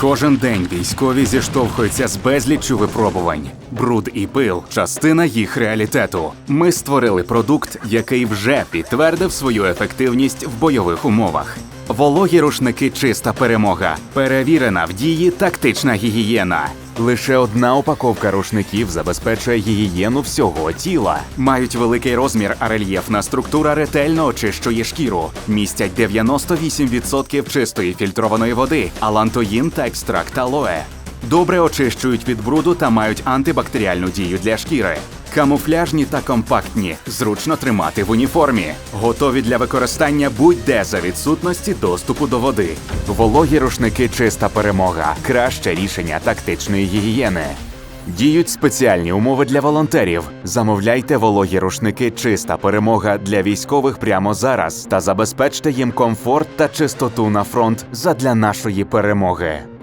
Кожен день військові зіштовхуються з безліччю випробувань. Бруд і пил частина їх реалітету. Ми створили продукт, який вже підтвердив свою ефективність в бойових умовах. Вологі рушники чиста перемога. Перевірена в дії тактична гігієна. Лише одна упаковка рушників забезпечує гігієну всього тіла. Мають великий розмір, а рельєфна структура ретельно очищує шкіру. Містять 98% чистої фільтрованої води, алантоїн та екстракт алоe. Добре очищують від бруду та мають антибактеріальну дію для шкіри. Камуфляжні та компактні, зручно тримати в уніформі, готові для використання будь-де за відсутності доступу до води. Вологі рушники чиста перемога, краще рішення тактичної гігієни. Діють спеціальні умови для волонтерів. Замовляйте вологі рушники чиста перемога для військових прямо зараз та забезпечте їм комфорт та чистоту на фронт задля нашої перемоги.